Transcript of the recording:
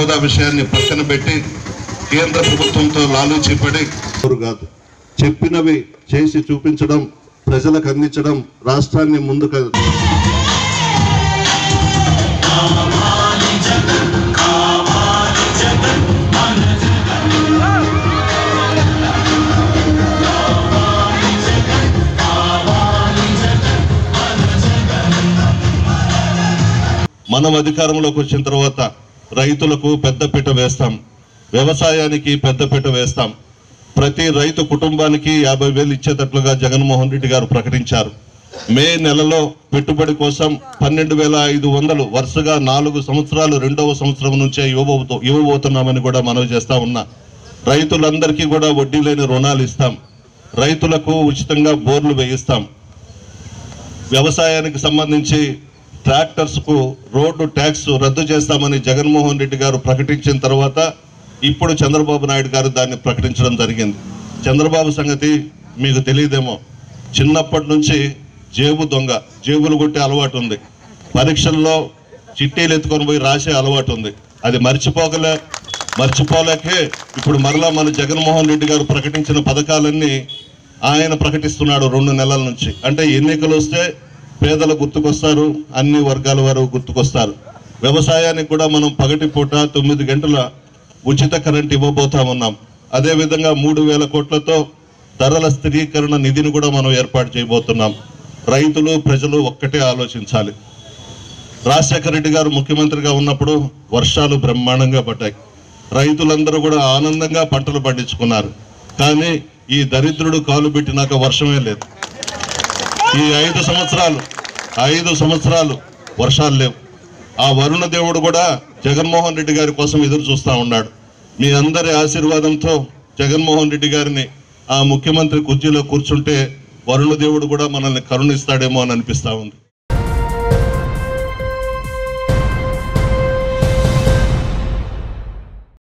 హోదా విషయాన్ని పక్కన పెట్టి కేంద్ర ప్రభుత్వంతో లాలూచిపడి ఎవరు కాదు. చెప్పినవి చేసి చూపించడం ప్రజలకు అందించడం రాష్ట్రాన్ని ముందుకు మనం అధికారంలోకి వచ్చిన తర్వాత రైతులకు పెద్దపీట వేస్తాం. వ్యవసాయానికి పెద్దపీట వేస్తాం. ప్రతి రైతు కుటుంబానికి యాభై వేలు ఇచ్చేటట్లుగా జగన్మోహన్ రెడ్డి గారు ప్రకటించారు. మే నెలలో పెట్టుబడి కోసం పన్నెండు వేల ఐదు వందలు వరుసగా నాలుగు సంవత్సరాలు రెండవ సంవత్సరం నుంచే ఇవ్వబోతు ఇవ్వబోతున్నామని కూడా మనవి చేస్తా ఉన్నా. రైతులందరికీ కూడా వడ్డీ లేని రుణాలు ఇస్తాం. రైతులకు ఉచితంగా బోర్లు వేయిస్తాం. వ్యవసాయానికి సంబంధించి ట్రాక్టర్స్కు రోడ్డు ట్యాక్స్ రద్దు చేస్తామని జగన్మోహన్ రెడ్డి గారు ప్రకటించిన తర్వాత ఇప్పుడు చంద్రబాబు నాయుడు గారు దాన్ని ప్రకటించడం జరిగింది. చంద్రబాబు సంగతి మీకు తెలియదేమో. చిన్నప్పటి నుంచి జేబు దొంగ జేబులు కొట్టే అలవాటు ఉంది. పరీక్షల్లో చిట్టీలు ఎత్తుకొని పోయి రాసే అలవాటు ఉంది. అది మర్చిపోగలే మర్చిపోలేకే ఇప్పుడు మరలా మన జగన్మోహన్ రెడ్డి గారు ప్రకటించిన పథకాలన్నీ ఆయన ప్రకటిస్తున్నాడు రెండు నెలల నుంచి. అంటే ఎన్నికలు వస్తే పేదలు గుర్తుకొస్తారు అన్ని వర్గాల వారు గుర్తుకొస్తారు. వ్యవసాయానికి కూడా మనం పగటి పూట తొమ్మిది గంటల ఉచిత కరెంట్ ఇవ్వబోతా ఉన్నాం అదేవిధంగా మూడు వేల కోట్లతో ధరల స్థిరీకరణ నిధిని కూడా మనం ఏర్పాటు చేయబోతున్నాం. రైతులు ప్రజలు ఒక్కటే ఆలోచించాలి. రాజశేఖర రెడ్డి గారు ముఖ్యమంత్రిగా ఉన్నప్పుడు వర్షాలు బ్రహ్మాండంగా పడ్డాయి. రైతులందరూ కూడా ఆనందంగా పంటలు పండించుకున్నారు. కానీ ఈ దరిద్రుడు కాలు పెట్టినాక వర్షమే లేదు. ఈ ఐదు సంవత్సరాలు ఐదు సంవత్సరాలు వర్షాలు లేవు. ఆ వరుణ దేవుడు కూడా జగన్మోహన్ రెడ్డి గారి కోసం ఎదురు చూస్తా ఉన్నాడు. మీ అందరి ఆశీర్వాదంతో జగన్మోహన్ రెడ్డి గారిని ఆ ముఖ్యమంత్రి కుర్చీలో కూర్చుంటే వరుణ దేవుడు కూడా మనల్ని కరుణిస్తాడేమో అని అనిపిస్తూ ఉంది.